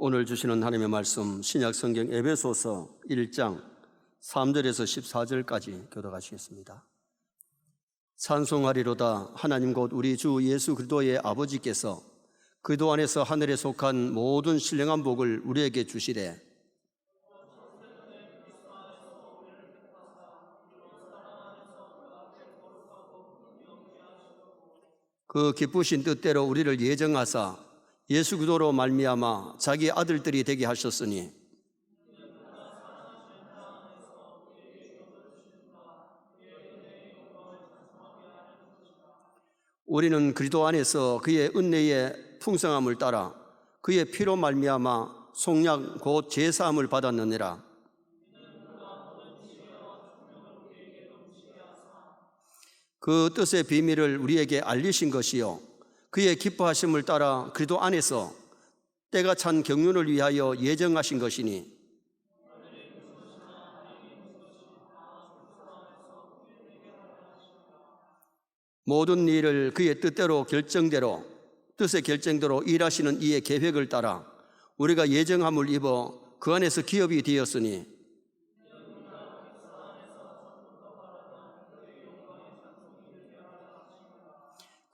오늘 주시는 하나님의 말씀 신약 성경 에베소서 1장 3절에서 14절까지 교독하시겠습니다. 찬송하리로다 하나님 곧 우리 주 예수 그리스도의 아버지께서 그도 안에서 하늘에 속한 모든 신령한 복을 우리에게 주시되 그 기쁘신 뜻대로 우리를 예정하사 예수 그리스도로 말미암아 자기 아들들이 되게 하셨으니 우리는 그리스도 안에서 그의 은혜의 풍성함을 따라 그의 피로 말미암아 속량 곧 제사함을 받았느니라. 그 뜻의 비밀을 우리에게 알리신 것이요 그의 기뻐하심을 따라 그리스도 안에서 때가 찬 경륜을 위하여 예정하신 것이니. 모든 일을 그의 뜻대로 결정대로 뜻의 결정대로 일하시는 이의 계획을 따라 우리가 예정함을 입어 그 안에서 기업이 되었으니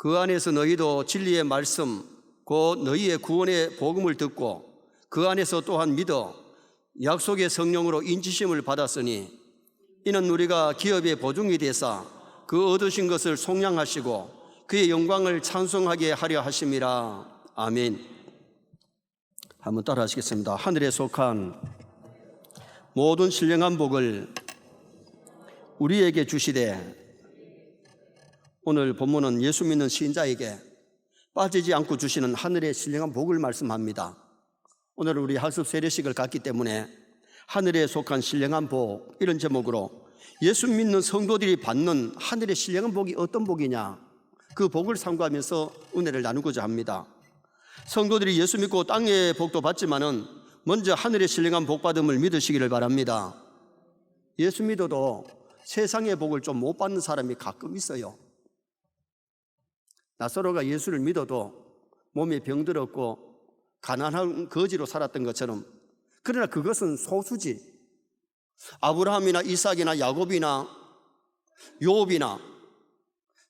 그 안에서 너희도 진리의 말씀 곧 너희의 구원의 복음을 듣고 그 안에서 또한 믿어 약속의 성령으로 인치심을 받았으니 이는 우리가 기업의 보증이 되사 그 얻으신 것을 속량하시고 그의 영광을 찬송하게 하려 하심이라 아멘. 한번 따라 하시겠습니다. 하늘에 속한 모든 신령한 복을 우리에게 주시되 오늘 본문은 예수 믿는 신자에게 빠지지 않고 주시는 하늘의 신령한 복을 말씀합니다. 오늘 우리 학습 세례식을 갖기 때문에 하늘에 속한 신령한 복 이런 제목으로 예수 믿는 성도들이 받는 하늘의 신령한 복이 어떤 복이냐 그 복을 삼가하면서 은혜를 나누고자 합니다. 성도들이 예수 믿고 땅의 복도 받지만은 먼저 하늘의 신령한 복 받음을 믿으시기를 바랍니다. 예수 믿어도 세상의 복을 좀 못 받는 사람이 가끔 있어요. 나사로가 예수를 믿어도 몸에 병들었고 가난한 거지로 살았던 것처럼 그러나 그것은 소수지. 아브라함이나 이삭이나 야곱이나 요업이나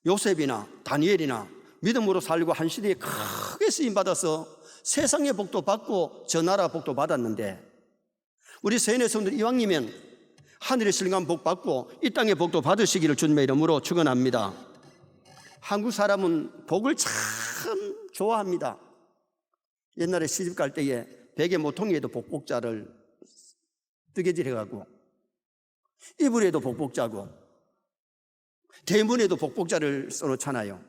요셉이나 다니엘이나 믿음으로 살고 한 시대에 크게 쓰임 받아서 세상의 복도 받고 저 나라 복도 받았는데 우리 세뇌 성들 이왕이면 하늘의 신령한 복 받고 이 땅의 복도 받으시기를 주님의 이름으로 축원합니다. 한국 사람은 복을 참 좋아합니다. 옛날에 시집 갈 때에 베개 모퉁이에도 복복자를 뜨개질 해가고 이불에도 복복자고 대문에도 복복자를 써놓잖아요.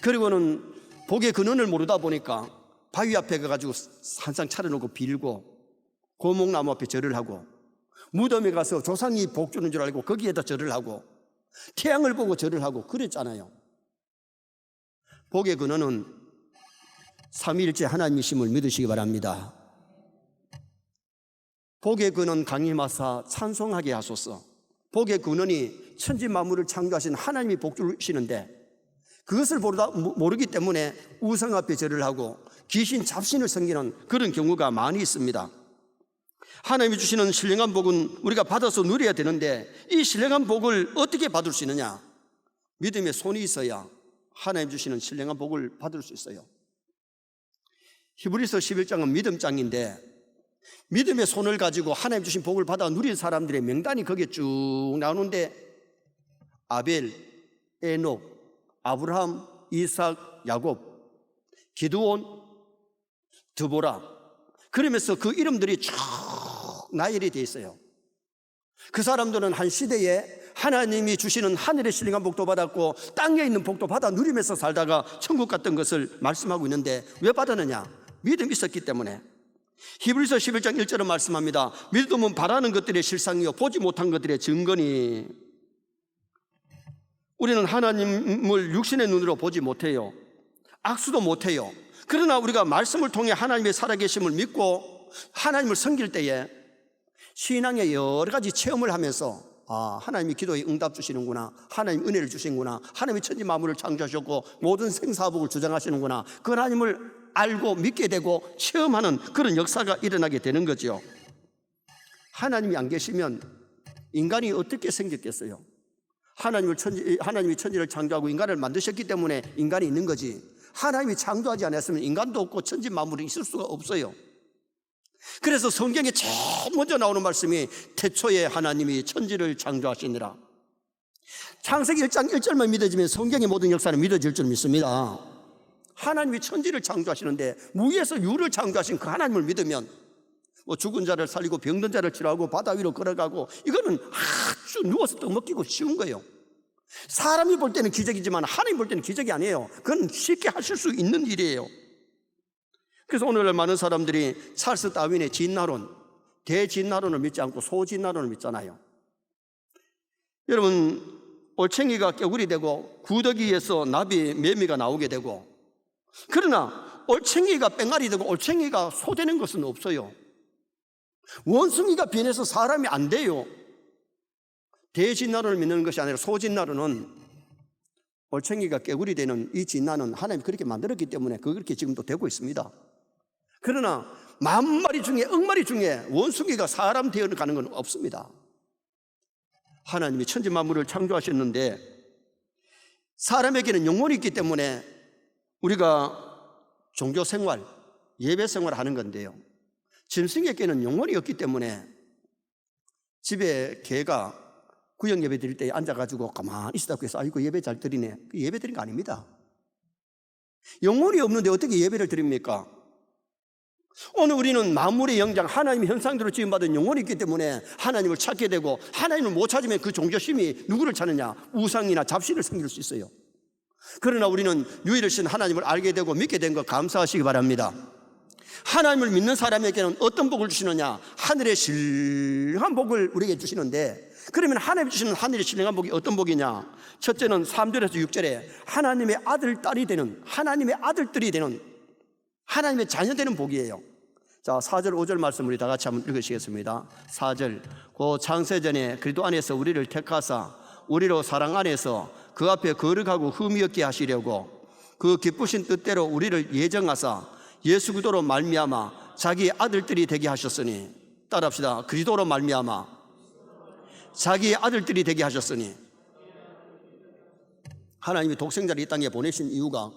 그리고는 복의 근원을 모르다 보니까 바위 앞에 가가지고 한상 차려놓고 빌고 고목나무 앞에 절을 하고 무덤에 가서 조상이 복 주는 줄 알고 거기에다 절을 하고 태양을 보고 절을 하고 그랬잖아요. 복의 근원은 삼위일체 하나님이심을 믿으시기 바랍니다. 복의 근원 강림하사 찬송하게 하소서. 복의 근원이 천지 만물을 창조하신 하나님이 복 주시는데 그것을 모르다, 모르기 때문에 우상 앞에 절을 하고 귀신 잡신을 섬기는 그런 경우가 많이 있습니다. 하나님이 주시는 신령한 복은 우리가 받아서 누려야 되는데 이 신령한 복을 어떻게 받을 수 있느냐? 믿음의 손이 있어야 하나님 주시는 신령한 복을 받을 수 있어요. 히브리서 11장은 믿음장인데 믿음의 손을 가지고 하나님 주신 복을 받아 누린 사람들의 명단이 거기에 쭉 나오는데 아벨, 에녹, 아브라함, 이삭, 야곱, 기드온, 드보라 그러면서 그 이름들이 쭉 나열이 되어 있어요. 그 사람들은 한 시대에 하나님이 주시는 하늘의 신령한 복도 받았고 땅에 있는 복도 받아 누리면서 살다가 천국 갔던 것을 말씀하고 있는데 왜 받았느냐? 믿음이 있었기 때문에 히브리서 11장 1절은 말씀합니다. 믿음은 바라는 것들의 실상이요 보지 못한 것들의 증거니 우리는 하나님을 육신의 눈으로 보지 못해요. 악수도 못해요. 그러나 우리가 말씀을 통해 하나님의 살아계심을 믿고 하나님을 섬길 때에 신앙의 여러 가지 체험을 하면서 아, 하나님이 기도에 응답 주시는구나. 하나님 은혜를 주시는구나. 하나님이 천지 만물을 창조하셨고 모든 생사복을 주장하시는구나. 그 하나님을 알고 믿게 되고 체험하는 그런 역사가 일어나게 되는 거죠. 하나님이 안 계시면 인간이 어떻게 생겼겠어요? 하나님을 천지, 하나님이 천지를 창조하고 인간을 만드셨기 때문에 인간이 있는 거지. 하나님이 창조하지 않았으면 인간도 없고 천지 만물이 있을 수가 없어요. 그래서 성경에 제일 먼저 나오는 말씀이 태초에 하나님이 천지를 창조하시니라. 창세기 1장 1절만 믿어지면 성경의 모든 역사는 믿어질 줄 믿습니다. 하나님이 천지를 창조하시는데 무에서 유를 창조하신 그 하나님을 믿으면 뭐 죽은 자를 살리고 병든 자를 치료하고 바다 위로 걸어가고 이거는 아주 누워서 떠먹기고 쉬운 거예요. 사람이 볼 때는 기적이지만 하나님 볼 때는 기적이 아니에요. 그건 쉽게 하실 수 있는 일이에요. 그래서 오늘날 많은 사람들이 찰스 다윈의 진나론, 대진나론을 믿지 않고 소진나론을 믿잖아요. 여러분, 올챙이가 깨구리 되고 구더기에서 나비, 매미가 나오게 되고 그러나 올챙이가 뺑알이 되고 올챙이가 소되는 것은 없어요. 원숭이가 변해서 사람이 안 돼요. 대진나론을 믿는 것이 아니라 소진나론은 올챙이가 깨구리 되는 이 진나는 하나님이 그렇게 만들었기 때문에 그렇게 지금도 되고 있습니다. 그러나 만 마리 중에 억마리 중에 원숭이가 사람 되어 가는 건 없습니다. 하나님이 천지 만물을 창조하셨는데 사람에게는 영혼이 있기 때문에 우리가 종교 생활, 예배 생활을 하는 건데요. 짐승에게는 영혼이 없기 때문에 집에 개가 구역 예배 드릴 때 앉아가지고 가만히 있었다고 해서 아이고 예배 잘 드리네. 그 예배 드린 거 아닙니다. 영혼이 없는데 어떻게 예배를 드립니까? 오늘 우리는 만물의 영장 하나님의 형상대로 지음받은 영혼이 있기 때문에 하나님을 찾게 되고 하나님을 못 찾으면 그 종교심이 누구를 찾느냐? 우상이나 잡신을 섬길 수 있어요. 그러나 우리는 유일하신 하나님을 알게 되고 믿게 된 것 감사하시기 바랍니다. 하나님을 믿는 사람에게는 어떤 복을 주시느냐? 하늘의 신령한 복을 우리에게 주시는데 그러면 하나님 주시는 하늘의 신령한 복이 어떤 복이냐? 첫째는 3절에서 6절에 하나님의 아들 딸이 되는 하나님의 아들들이 되는 하나님의 자녀 되는 복이에요. 자, 4절, 5절 말씀 우리 다 같이 한번 읽으시겠습니다. 4절. 고 창세전에 그리도 안에서 우리를 택하사 우리로 사랑 안에서 그 앞에 거룩하고 흠이 없게 하시려고 그 기쁘신 뜻대로 우리를 예정하사 예수 그리스도로 말미암아 자기 아들들이 되게 하셨으니 따라합시다. 그리스도로 말미암아 자기 아들들이 되게 하셨으니 하나님이 독생자를 이 땅에 보내신 이유가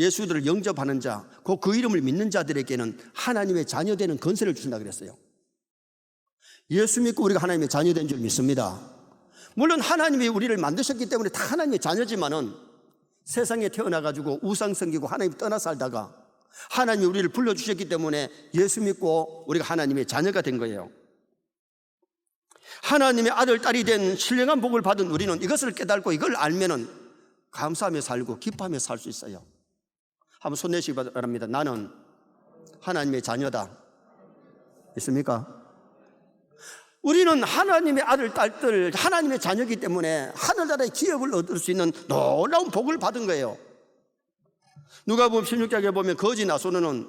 예수들을 영접하는 자, 곧 그 이름을 믿는 자들에게는 하나님의 자녀되는 건세를 주신다 그랬어요. 예수 믿고 우리가 하나님의 자녀된 줄 믿습니다. 물론 하나님이 우리를 만드셨기 때문에 다 하나님의 자녀지만은 세상에 태어나가지고 우상 섬기고 하나님 떠나 살다가 하나님이 우리를 불러주셨기 때문에 예수 믿고 우리가 하나님의 자녀가 된 거예요. 하나님의 아들, 딸이 된 신령한 복을 받은 우리는 이것을 깨닫고 이걸 알면은 감사하며 살고 기뻐하며 살 수 있어요. 한번 손 내시기 바랍니다. 나는 하나님의 자녀다. 있습니까? 우리는 하나님의 아들, 딸들, 하나님의 자녀이기 때문에 하늘나라의 기업을 얻을 수 있는 놀라운 복을 받은 거예요. 누가 보면 16장에 보면 거지 나소는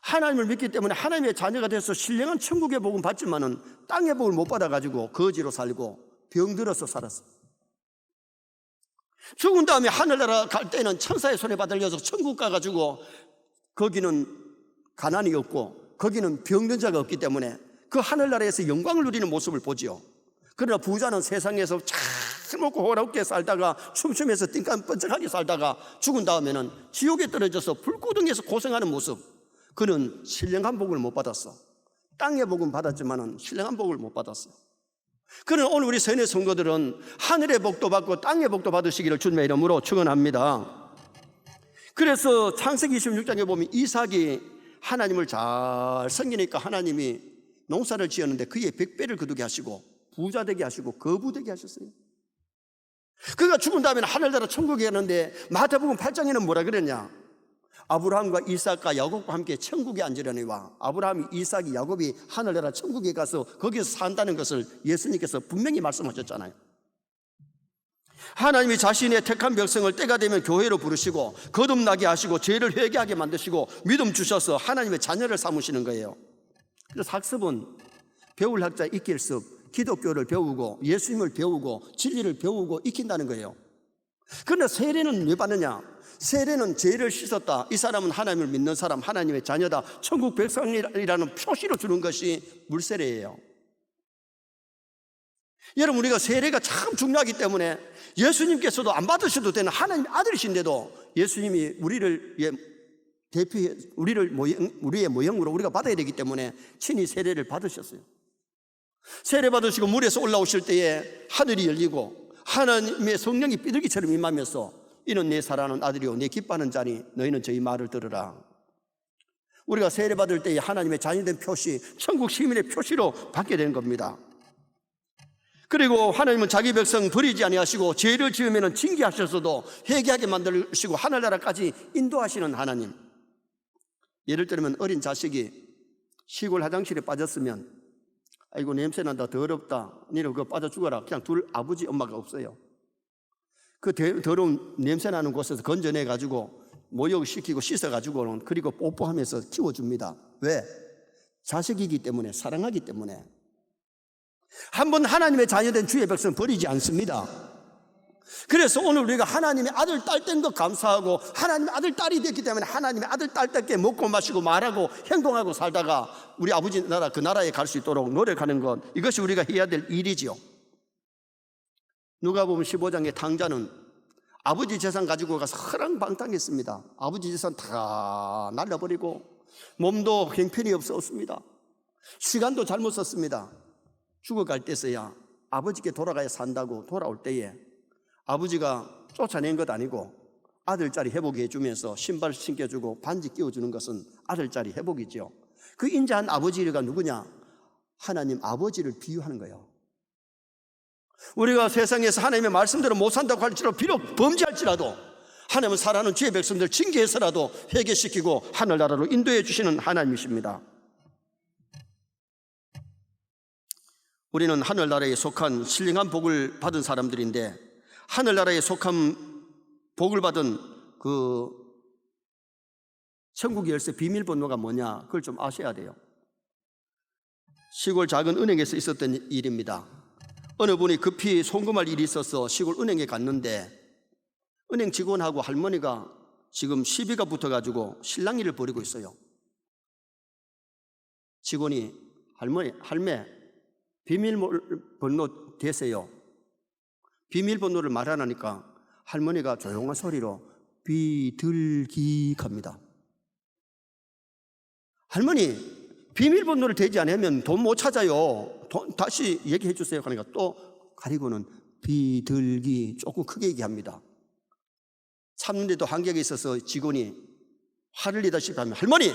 하나님을 믿기 때문에 하나님의 자녀가 돼서 신령한 천국의 복은 받지만은 땅의 복을 못 받아가지고 거지로 살고 병들어서 살았어. 죽은 다음에 하늘나라 갈 때는 천사의 손에 받들려서 천국 가가지고 거기는 가난이 없고 거기는 병든 자가 없기 때문에 그 하늘나라에서 영광을 누리는 모습을 보지요. 그러나 부자는 세상에서 잘 먹고 호락게 살다가 춤추면서 띵깐 번쩍하게 살다가 죽은 다음에는 지옥에 떨어져서 불구덩이에서 고생하는 모습. 그는 신령한 복을 못 받았어. 땅의 복은 받았지만은 신령한 복을 못 받았어. 그러나 오늘 우리 세뇌 성도들은 하늘의 복도 받고 땅의 복도 받으시기를 주님의 이름으로 축원합니다. 그래서 창세기 26장에 보면 이삭이 하나님을 잘 섬기니까 하나님이 농사를 지었는데 그의 백배를 거두게 하시고 부자 되게 하시고 거부되게 하셨어요. 그가 죽은 다음에는 하늘나라 천국에 가는데 마태복음 8장에는 뭐라 그랬냐? 아브라함과 이삭과 야곱과 함께 천국에 앉으려니와 아브라함이 이삭이 야곱이 하늘나라 천국에 가서 거기서 산다는 것을 예수님께서 분명히 말씀하셨잖아요. 하나님이 자신의 택한 백성을 때가 되면 교회로 부르시고 거듭나게 하시고 죄를 회개하게 만드시고 믿음 주셔서 하나님의 자녀를 삼으시는 거예요. 그래서 학습은 배울 학자 익힐 습, 기독교를 배우고 예수님을 배우고 진리를 배우고 익힌다는 거예요. 그러나 세례는 왜 받느냐? 세례는 죄를 씻었다. 이 사람은 하나님을 믿는 사람, 하나님의 자녀다. 천국 백성이라는 표시로 주는 것이 물세례예요. 여러분 우리가 세례가 참 중요하기 때문에 예수님께서도 안 받으셔도 되는 하나님의 아들이신데도 예수님이 우리를 예, 대표해 우리를 모형, 우리의 모형으로 우리가 받아야 되기 때문에 친히 세례를 받으셨어요. 세례 받으시고 물에서 올라오실 때에 하늘이 열리고 하나님의 성령이 비둘기처럼 임하면서 이는 내 사랑하는 아들이요 내 기뻐하는 자니 너희는 저희 말을 들으라. 우리가 세례 받을 때에 하나님의 자녀된 표시, 천국 시민의 표시로 받게 되는 겁니다. 그리고 하나님은 자기 백성 버리지 아니하시고 죄를 지으면 징계하셔서도 회개하게 만드시고 하늘나라까지 인도하시는 하나님. 예를 들면 어린 자식이 시골 화장실에 빠졌으면 아이고 냄새 난다 더럽다 니는 그거 빠져 죽어라 그냥 둘 아버지 엄마가 없어요. 그 대- 더러운 냄새 나는 곳에서 건져내 가지고 모욕시키고 씻어 가지고는 그리고 뽀뽀하면서 키워줍니다. 왜? 자식이기 때문에 사랑하기 때문에 한 번 하나님의 자녀된 주의 백성 버리지 않습니다. 그래서 오늘 우리가 하나님의 아들, 딸 된 것 감사하고 하나님의 아들, 딸이 됐기 때문에 하나님의 아들, 딸답게 먹고 마시고 말하고 행동하고 살다가 우리 아버지 나라 그 나라에 갈 수 있도록 노력하는 것 이것이 우리가 해야 될 일이지요. 누가 보면 15장의 탕자는 아버지 재산 가지고 가서 허랑방탕했습니다. 아버지 재산 다 날려버리고 몸도 형편이 없었습니다. 시간도 잘못 썼습니다. 죽어갈 때서야 아버지께 돌아가야 산다고 돌아올 때에 아버지가 쫓아낸 것 아니고 아들짜리 회복해 이 주면서 신발 신겨주고 반지 끼워주는 것은 아들짜리 회복이죠. 그 인자한 아버지가 누구냐? 하나님 아버지를 비유하는 거예요. 우리가 세상에서 하나님의 말씀대로 못 산다고 할지라도 비록 범죄할지라도 하나님은 사랑하는 주의 백성들 징계해서라도 회개시키고 하늘나라로 인도해 주시는 하나님이십니다. 우리는 하늘나라에 속한 신령한 복을 받은 사람들인데 하늘나라에 속한 복을 받은 그 천국 열쇠 비밀번호가 뭐냐 그걸 좀 아셔야 돼요. 시골 작은 은행에서 있었던 일입니다. 어느 분이 급히 송금할 일이 있어서 시골 은행에 갔는데 은행 직원하고 할머니가 지금 시비가 붙어가지고 실랑이를 벌이고 있어요. 직원이 할머니, 할매, 비밀번호 되세요. 비밀번호를 말하니까 할머니가 조용한 소리로 비들기 갑니다. 할머니, 비밀번호를 대지 않으면 돈 못 찾아요. 돈 다시 얘기해 주세요. 그러니까 또 가리고는 비들기 조금 크게 얘기합니다. 참는데도 한계가 있어서 직원이 화를 내다시피 하면 할머니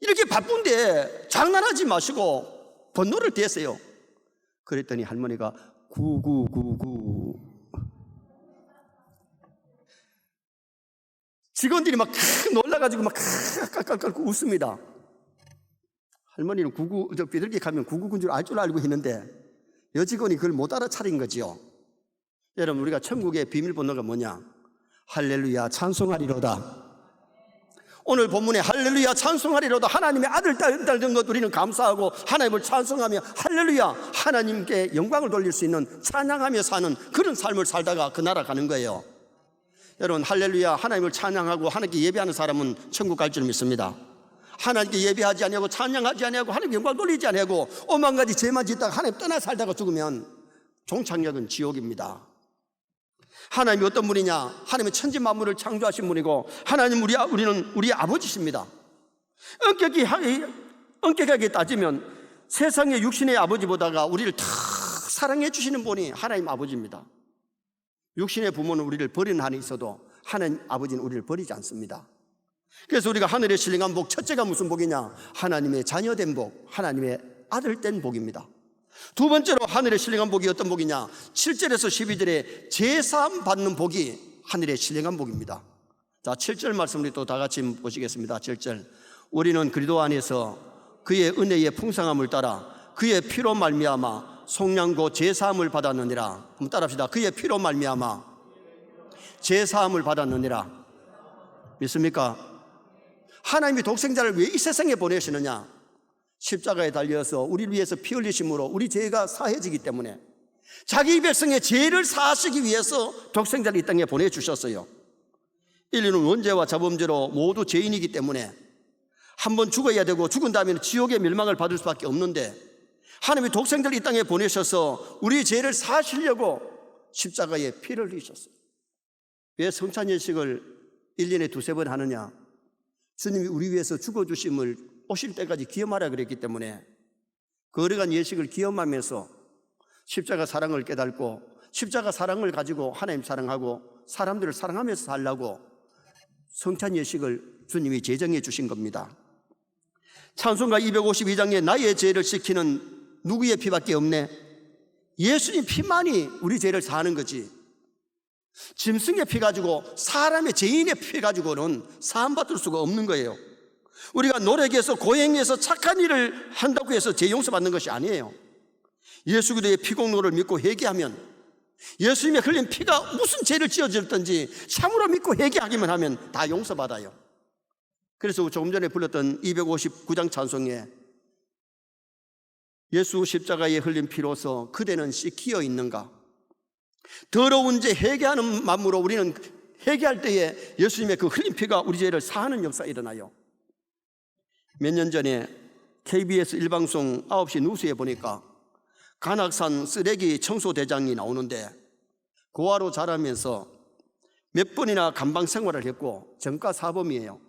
이렇게 바쁜데 장난하지 마시고 번호를 대세요. 그랬더니 할머니가 9999 직원들이 막 놀라가지고 막 깔깔깔 웃습니다. 할머니는 구구 저 비둘기 가면 구구군 줄 알 줄 알고 있는데 여직원이 그걸 못 알아차린 거지요. 여러분 우리가 천국의 비밀번호가 뭐냐? 할렐루야 찬송하리로다. 오늘 본문에 할렐루야 찬송하리로다 하나님의 아들 딸된 것 우리는 감사하고 하나님을 찬송하며 할렐루야 하나님께 영광을 돌릴 수 있는 찬양하며 사는 그런 삶을 살다가 그 나라 가는 거예요. 여러분 할렐루야 하나님을 찬양하고 하나님께 예배하는 사람은 천국 갈 줄 믿습니다. 하나님께 예배하지 아니하고 찬양하지 아니하고 하나님 영광 돌리지 아니하고 오만 가지 죄만 짓다가 하나님 떠나 살다가 죽으면 종착역은 지옥입니다. 하나님이 어떤 분이냐? 하나님은 천지 만물을 창조하신 분이고 하나님 우리 우리는 우리의 아버지십니다. 엄격히 엄격하게 따지면 세상의 육신의 아버지보다가 우리를 다 사랑해 주시는 분이 하나님 아버지입니다. 육신의 부모는 우리를 버리는 한이 있어도 하나님 아버지는 우리를 버리지 않습니다. 그래서 우리가 하늘의 신령한 복 첫째가 무슨 복이냐? 하나님의 자녀된 복, 하나님의 아들 된 복입니다. 두 번째로 하늘의 신령한 복이 어떤 복이냐? 7절에서 12절에 제사함 받는 복이 하늘의 신령한 복입니다. 자, 7절 말씀 우리 또 다 같이 보시겠습니다. 7절. 우리는 그리스도 안에서 그의 은혜의 풍성함을 따라 그의 피로 말미암아 속량고 제사함을 받았느니라. 한번 따라합시다. 그의 피로 말미암아 제사함을 받았느니라. 믿습니까? 하나님이 독생자를 왜 이 세상에 보내시느냐? 십자가에 달려서 우리를 위해서 피 흘리심으로 우리 죄가 사해지기 때문에 자기 백성의 죄를 사하시기 위해서 독생자를 이 땅에 보내주셨어요. 인류는 원죄와 자범죄로 모두 죄인이기 때문에 한 번 죽어야 되고 죽은 다음에는 지옥의 멸망을 받을 수밖에 없는데 하나님이 독생자를 이 땅에 보내셔서 우리 죄를 사시려고 십자가에 피를 흘리셨어요. 왜 성찬 예식을 1년에 두세 번 하느냐? 주님이 우리 위해서 죽어주심을 오실 때까지 기억하라 그랬기 때문에 거룩한 예식을 기억하면서 십자가 사랑을 깨닫고 십자가 사랑을 가지고 하나님 사랑하고 사람들을 사랑하면서 살라고 성찬 예식을 주님이 제정해 주신 겁니다. 찬송가 252장에 나의 죄를 씻기는 누구의 피밖에 없네. 예수님 피만이 우리 죄를 사는 거지. 짐승의 피 가지고 사람의 죄인의 피 가지고는 사함받을 수가 없는 거예요. 우리가 노력해서 고행해서 착한 일을 한다고 해서 죄 용서받는 것이 아니에요. 예수 그리스도의 피공로를 믿고 회개하면 예수님의 흘린 피가 무슨 죄를 지어졌든지 참으로 믿고 회개하기만 하면 다 용서받아요. 그래서 조금 전에 불렀던 259장 찬송에 예수 십자가에 흘린 피로서 그대는 씻기어 있는가? 더러운 죄 회개하는 마음으로 우리는 회개할 때에 예수님의 그 흘린 피가 우리 죄를 사하는 역사가 일어나요. 몇 년 전에 KBS 일방송 9시 뉴스에 보니까 간악산 쓰레기 청소대장이 나오는데 고아로 자라면서 몇 번이나 감방 생활을 했고 정가 사범이에요.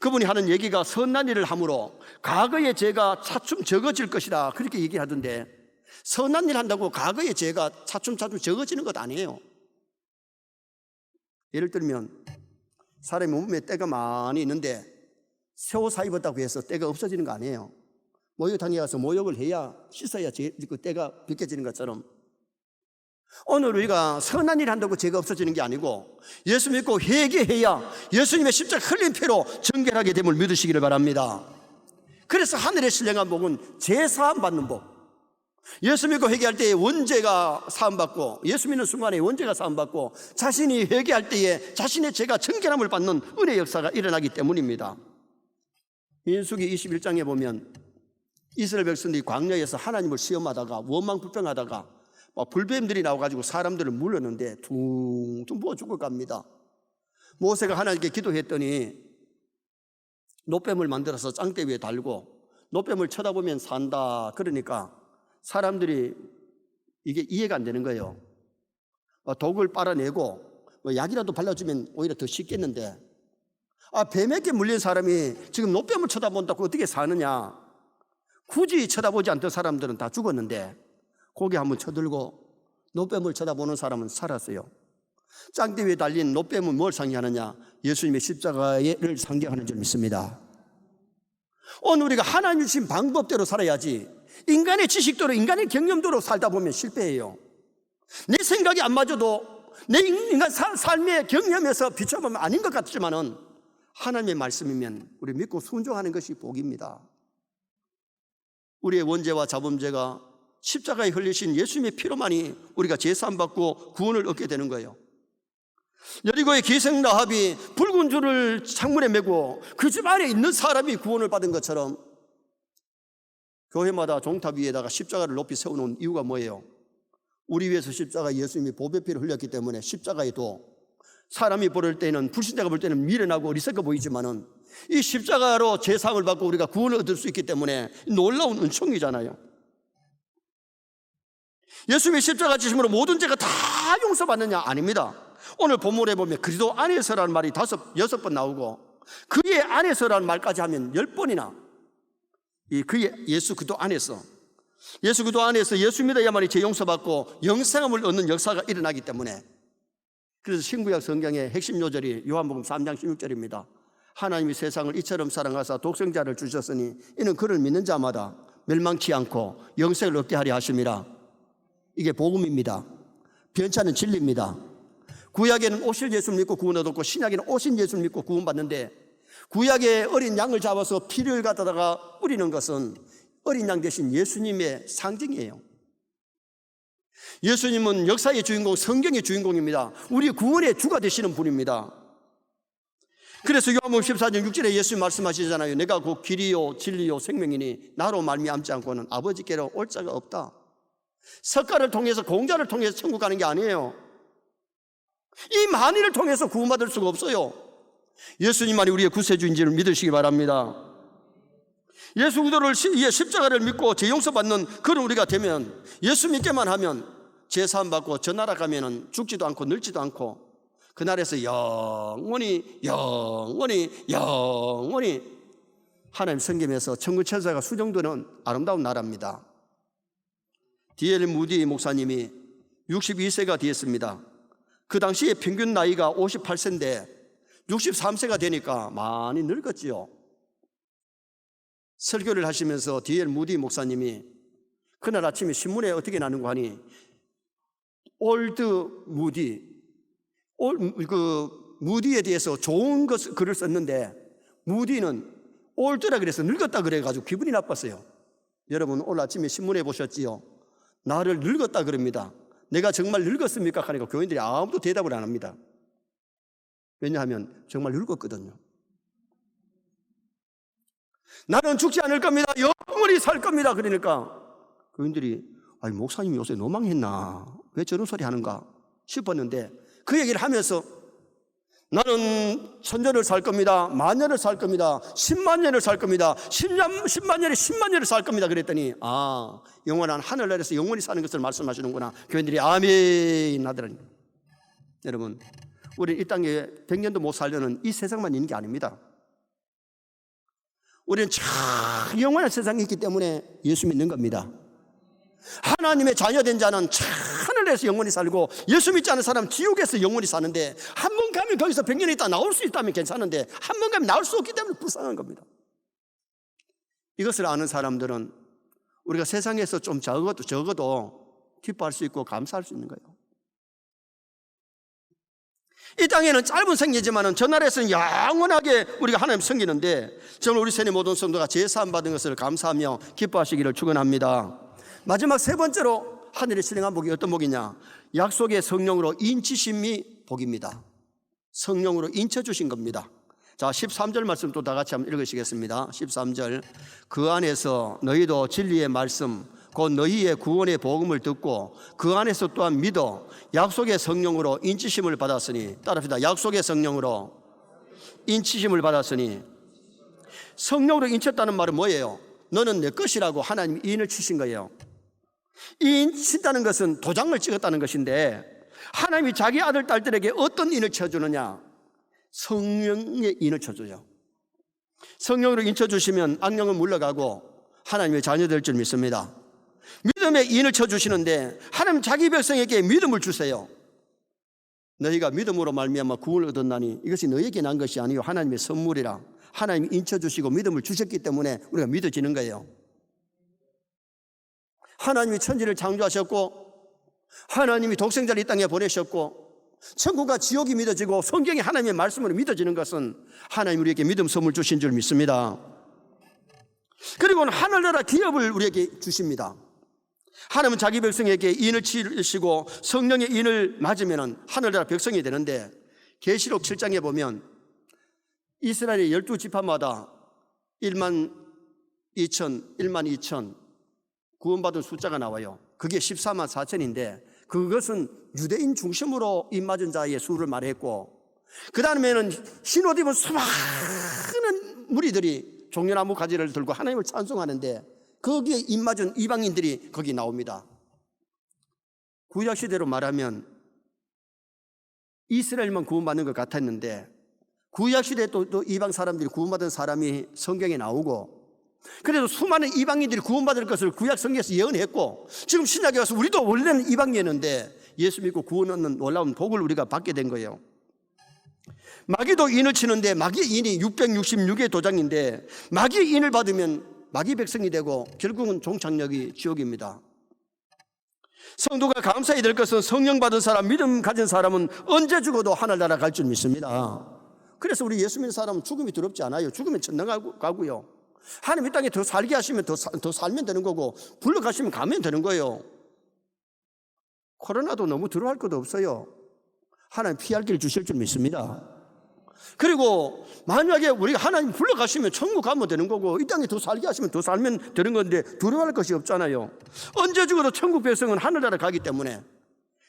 그분이 하는 얘기가 선한 일을 함으로 과거의 죄가 차츰 적어질 것이다. 그렇게 얘기하던데 선한 일 한다고 과거의 죄가 차츰차츰 적어지는 것 아니에요. 예를 들면 사람이 몸에 때가 많이 있는데 새 옷 사입었다고 해서 때가 없어지는 거 아니에요. 목욕탕에 가서 목욕을 해야 씻어야 제- 그 때가 벗겨지는 것처럼 오늘 우리가 선한 일 한다고 죄가 없어지는 게 아니고 예수 믿고 회개해야 예수님의 십자가 흘린 피로 정결하게 됨을 믿으시기를 바랍니다. 그래서 하늘의 신령한 복은 죄사함 받는 복. 예수 믿고 회개할 때에 원죄가 사함받고 예수 믿는 순간에 원죄가 사함받고 자신이 회개할 때에 자신의 죄가 정결함을 받는 은혜 역사가 일어나기 때문입니다. 민수기 21장에 보면 이스라엘 백성들이 광야에서 하나님을 시험하다가 원망 불평하다가 막 불뱀들이 나와가지고 사람들을 물렸는데 퉁퉁 부어 죽을 겁니다. 모세가 하나님께 기도했더니 노뱀을 만들어서 짱대 위에 달고 노뱀을 쳐다보면 산다. 그러니까 사람들이 이게 이해가 안 되는 거예요. 어, 독을 빨아내고 뭐 약이라도 발라주면 오히려 더 쉽겠는데 아, 뱀에게 물린 사람이 지금 노뱀을 쳐다본다고 어떻게 사느냐? 굳이 쳐다보지 않던 사람들은 다 죽었는데 고개 한번 쳐들고 노뱀을 쳐다보는 사람은 살았어요. 짱대 위에 달린 노뱀은 뭘 상징하느냐? 예수님의 십자가를 상징하는 줄 믿습니다. 오늘 우리가 하나님 주신 방법대로 살아야지 인간의 지식대로 인간의 경험대로 살다 보면 실패해요. 내 생각이 안 맞아도 내 인간 사- 삶의 경험에서 비춰보면 아닌 것 같지만은 하나님의 말씀이면 우리 믿고 순종하는 것이 복입니다. 우리의 원죄와 자범죄가 십자가에 흘리신 예수님의 피로만이 우리가 제사함 받고 구원을 얻게 되는 거예요. 여리고의 기생 라합이 붉은 줄을 창문에 메고 그 집 안에 있는 사람이 구원을 받은 것처럼 교회마다 종탑 위에다가 십자가를 높이 세워놓은 이유가 뭐예요? 우리 위해서 십자가 예수님이 보배피를 흘렸기 때문에 십자가에도 사람이 볼 때는 불신자가 볼 때는 미련하고 어리석어 보이지만은 이 십자가로 제상을 받고 우리가 구원을 얻을 수 있기 때문에 놀라운 은총이잖아요. 예수님의 십자가 지심으로 모든 죄가 다 용서받느냐? 아닙니다. 오늘 본문에 보면 그리스도 안에서라는 말이 다섯, 여섯 번 나오고 그의 안에서라는 말까지 하면 열 번이나 이 그의 예수 그도 안에서 예수 그도 안에서 예수 믿어야만이 죄 용서받고 영생함을 얻는 역사가 일어나기 때문에 그래서 신구약 성경의 핵심 요절이 요한복음 3장 16절입니다. 하나님이 세상을 이처럼 사랑하사 독생자를 주셨으니 이는 그를 믿는 자마다 멸망치 않고 영생을 얻게 하려 하심이라. 이게 복음입니다. 변차는 진리입니다. 구약에는 오실 예수 믿고 구원 얻었고 신약에는 오신 예수 믿고 구원 받는데 구약의 어린 양을 잡아서 피를 갖다가 뿌리는 것은 어린 양 대신 예수님의 상징이에요. 예수님은 역사의 주인공, 성경의 주인공입니다. 우리 구원의 주가 되시는 분입니다. 그래서 요한복음 14장 6절에 예수님 말씀하시잖아요. 내가 곧 길이요 진리요 생명이니 나로 말미암지 않고는 아버지께로 올 자가 없다. 석가를 통해서 공자를 통해서 천국 가는 게 아니에요. 이 만인을 통해서 구원받을 수가 없어요. 예수님만이 우리의 구세주인지를 믿으시기 바랍니다. 예수 그리스도를 예, 십자가를 믿고 죄 용서받는 그런 우리가 되면 예수 믿게만 하면 죄 사함 받고 저 나라 가면은 죽지도 않고 늙지도 않고 그날에서 영원히 영원히 영원히 하나님 성김에서 천군 천사가 수정되는 아름다운 나라입니다. 디엘 무디 목사님이 62세가 되었습니다. 그 당시에 평균 나이가 58세인데 63세가 되니까 많이 늙었지요. 설교를 하시면서 디엘 무디 목사님이 그날 아침에 신문에 어떻게 나는고 하니 올드 무디 올, 그 무디에 대해서 좋은 것 글을 썼는데 무디는 올드라 그래서 늙었다 그래가지고 기분이 나빴어요. 여러분 오늘 아침에 신문에 보셨지요? 나를 늙었다 그럽니다. 내가 정말 늙었습니까? 하니까 교인들이 아무도 대답을 안 합니다. 왜냐하면 정말 늙었거든요. 나는 죽지 않을 겁니다. 영원히 살 겁니다. 그러니까 그분들이 아니 목사님이 요새 노망했나? 왜 저런 소리 하는가 싶었는데 그 얘기를 하면서 나는 천년을 살 겁니다. 만 년을 살 겁니다. 십만 년을 살 겁니다. 십년, 십만 년에 십만 년을 살 겁니다. 그랬더니 아 영원한 하늘나라에서 영원히 사는 것을 말씀하시는구나. 교인들이 아멘 하더라니. 여러분 우리 이 땅에 백년도 못 살려는 이 세상만 있는 게 아닙니다. 우리는 참 영원한 세상에 있기 때문에 예수 믿는 겁니다. 하나님의 자녀된 자는 참 하늘에서 영원히 살고 예수 믿지 않은 사람은 지옥에서 영원히 사는데 한 번 가면 거기서 백년이 있다 나올 수 있다면 괜찮은데 한 번 가면 나올 수 없기 때문에 불쌍한 겁니다. 이것을 아는 사람들은 우리가 세상에서 좀 적어도 적어도 기뻐할 수 있고 감사할 수 있는 거예요. 이 땅에는 짧은 생이지만은 전날에서는 영원하게 우리가 하나님 섬기는데 정말 우리 세계 모든 성도가 제사함 받은 것을 감사하며 기뻐하시기를 축원합니다. 마지막 세 번째로 하늘의 신령한 복이 어떤 복이냐? 약속의 성령으로 인치심이 복입니다. 성령으로 인쳐 주신 겁니다. 자, 13절 말씀 또 다 같이 한번 읽으시겠습니다. 13절. 그 안에서 너희도 진리의 말씀 곧 너희의 구원의 복음을 듣고 그 안에서 또한 믿어 약속의 성령으로 인치심을 받았으니 따라합시다. 약속의 성령으로 인치심을 받았으니 성령으로 인쳤다는 말은 뭐예요? 너는 내 것이라고 하나님 인을 치신 거예요. 인 친다는 것은 도장을 찍었다는 것인데 하나님이 자기 아들 딸들에게 어떤 인을 쳐주느냐? 성령의 인을 쳐줘요. 성령으로 인쳐주시면 악령은 물러가고 하나님의 자녀 될 줄 믿습니다. 믿음의 인을 쳐주시는데 하나님 자기 백성에게 믿음을 주세요. 너희가 믿음으로 말미암아 구원을 얻었나니 이것이 너희에게 난 것이 아니요 하나님의 선물이라 하나님이 인쳐 주시고 믿음을 주셨기 때문에 우리가 믿어지는 거예요. 하나님이 천지를 창조하셨고 하나님이 독생자를 이 땅에 보내셨고 천국과 지옥이 믿어지고 성경이 하나님의 말씀으로 믿어지는 것은 하나님 우리에게 믿음 선물 주신 줄 믿습니다. 그리고는 하늘나라 기업을 우리에게 주십니다. 하나님은 자기 백성에게 인을 치시고 성령의 인을 맞으면 하늘나라 백성이 되는데 계시록 7장에 보면 이스라엘의 열두 지파마다 1만 2천, 1만 2천 구원받은 숫자가 나와요. 그게 14만 4천인데 그것은 유대인 중심으로 입맞은 자의 수를 말했고 그 다음에는 흰옷 입은 수많은 무리들이 종려나무 가지를 들고 하나님을 찬송하는데 거기에 입맞은 이방인들이 거기 나옵니다. 구약 시대로 말하면 이스라엘만 구원받는 것 같았는데 구약 시대 또, 또 이방 사람들이 구원받은 사람이 성경에 나오고 그래도 수많은 이방인들이 구원받을 것을 구약 성경에서 예언했고 지금 신약에 와서 우리도 원래는 이방인이었는데 예수 믿고 구원 얻는 놀라운 복을 우리가 받게 된 거예요. 마귀도 인을 치는데 마귀 인이 666의 도장인데 마귀 인을 받으면 마귀 백성이 되고 결국은 종착역이 지옥입니다. 성도가 감사해야 될 것은 성령 받은 사람, 믿음 가진 사람은 언제 죽어도 하늘나라 갈 줄 믿습니다. 그래서 우리 예수 믿는 사람은 죽음이 두렵지 않아요. 죽으면 천당 가고요. 하나님 이 땅에 더 살게 하시면 더, 사, 더 살면 되는 거고 불러가시면 가면 되는 거예요. 코로나도 너무 두려워할 것도 없어요. 하나님 피할 길 주실 줄 믿습니다. 그리고 만약에 우리가 하나님 불러가시면 천국 가면 되는 거고 이 땅에 더 살게 하시면 더 살면 되는 건데 두려워할 것이 없잖아요. 언제 죽어도 천국 백성은 하늘나라 가기 때문에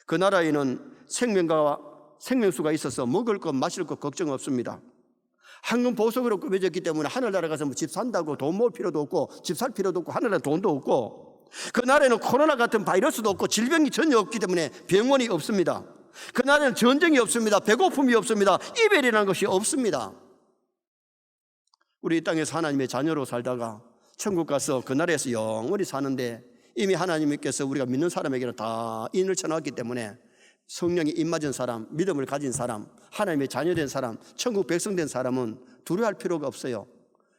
그 나라에는 생명과 생명수가 있어서 먹을 것 마실 것 걱정 없습니다. 황금 보석으로 꾸며졌기 때문에 하늘나라 가서 뭐 집 산다고 돈 모을 필요도 없고 집 살 필요도 없고 하늘나라 돈도 없고 그 나라에는 코로나 같은 바이러스도 없고 질병이 전혀 없기 때문에 병원이 없습니다. 그 나라에는 전쟁이 없습니다. 배고픔이 없습니다. 이별이라는 것이 없습니다. 우리 이 땅에서 하나님의 자녀로 살다가 천국 가서 그 나라에서 영원히 사는데 이미 하나님께서 우리가 믿는 사람에게는 다 인을 쳐놨기 때문에 성령이 입맞은 사람, 믿음을 가진 사람, 하나님의 자녀된 사람, 천국 백성 된 사람은 두려워할 필요가 없어요.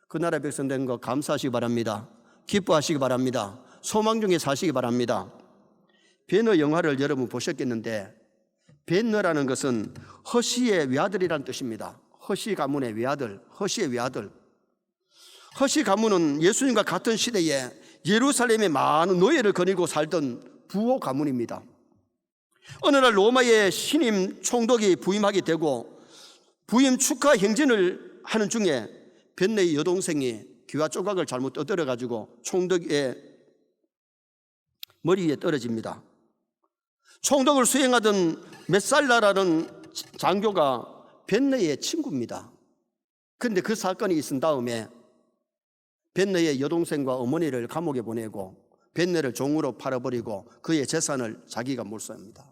그 나라 백성 된 거 감사하시기 바랍니다. 기뻐하시기 바랍니다. 소망 중에 사시기 바랍니다. 베너 영화를 여러분 보셨겠는데 베너라는 것은 허시의 외아들이라는 뜻입니다. 허시 가문의 외아들, 허시의 외아들. 허시 가문은 예수님과 같은 시대에 예루살렘에 많은 노예를 거닐고 살던 부호 가문입니다. 어느 날 로마의 신임 총독이 부임하게 되고 부임 축하 행진을 하는 중에 벤네의 여동생이 귀와 조각을 잘못 떠들어 가지고 총독의 머리에 떨어집니다. 총독을 수행하던 메살라라는 장교가 벤네의 친구입니다. 그런데 그 사건이 있은 다음에 벤네의 여동생과 어머니를 감옥에 보내고 벤네를 종으로 팔아버리고 그의 재산을 자기가 몰수합니다.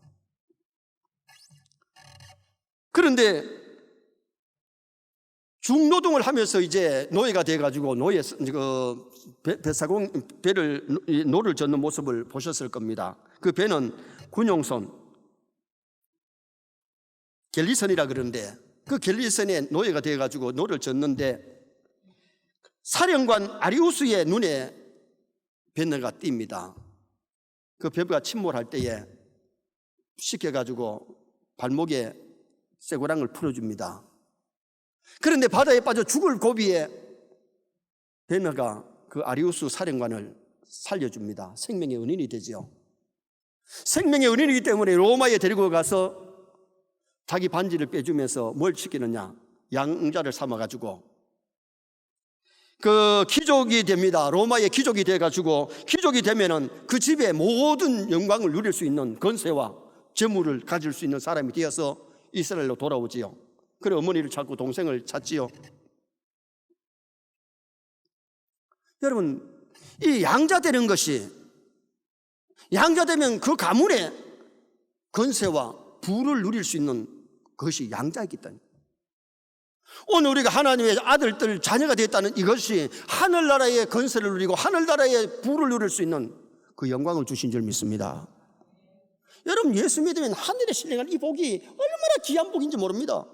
그런데 중노동을 하면서 이제 노예가 돼가지고 노예 그 배, 배사공 배를 노를 젓는 모습을 보셨을 겁니다. 그 배는 군용선 갤리선이라 그러는데 그 갤리선에 노예가 돼가지고 노를 젓는데 사령관 아리우스의 눈에 벤너가 띕니다. 그 배가 침몰할 때에 시켜가지고 발목에 쇠고랑을 풀어줍니다. 그런데 바다에 빠져 죽을 고비에 베너가 그 아리우스 사령관을 살려줍니다. 생명의 은인이 되지요. 생명의 은인이기 때문에 로마에 데리고 가서 자기 반지를 빼주면서 뭘 시키느냐? 양자를 삼아가지고 그 귀족이 됩니다. 로마의 귀족이 돼가지고 귀족이 되면은 그 집의 모든 영광을 누릴 수 있는 건세와 재물을 가질 수 있는 사람이 되어서 이스라엘로 돌아오지요. 그래 어머니를 찾고 동생을 찾지요. 여러분 이 양자 되는 것이 양자 되면 그 가문의 건세와 부를 누릴 수 있는 것이 양자이기 때문에 오늘 우리가 하나님의 아들들 자녀가 되었다는 이것이 하늘나라의 건세를 누리고 하늘나라의 부를 누릴 수 있는 그 영광을 주신 줄 믿습니다. 여러분 예수 믿으면 하늘에 신령한 이 복이 얼마나 귀한 복인지 모릅니다.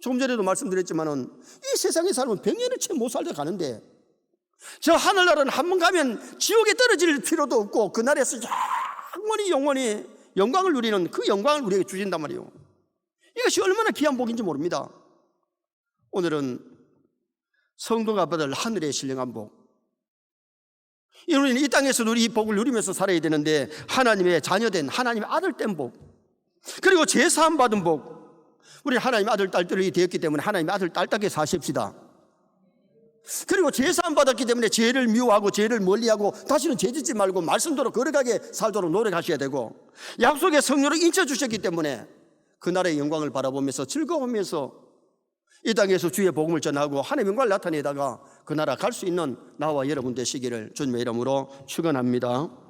조금 전에도 말씀드렸지만은 이 세상에 살면 백년을 채 못 살다 가는데 저 하늘나라는 한 번 가면 지옥에 떨어질 필요도 없고 그 나라에서 영원히 영원히 영광을 누리는 그 영광을 우리에게 주신단 말이에요. 이것이 얼마나 귀한 복인지 모릅니다. 오늘은 성도가 받을 하늘의 신령한 복. 우리는 이 땅에서 우리 이 복을 누리면서 살아야 되는데 하나님의 자녀된 하나님의 아들 된 복. 그리고 제사함 받은 복. 우리 하나님의 아들 딸들이 되었기 때문에 하나님의 아들 딸답게 사십시다. 그리고 제사함 받았기 때문에 죄를 미워하고 죄를 멀리하고 다시는 죄 짓지 말고 말씀대로 거룩하게 살도록 노력하셔야 되고 약속의 성령을 인쳐 주셨기 때문에 그 나라의 영광을 바라보면서 즐거워하면서 이 땅에서 주의 복음을 전하고 하나님의 영광을 나타내다가 그 나라 갈 수 있는 나와 여러분 되시기를 주님의 이름으로 축원합니다.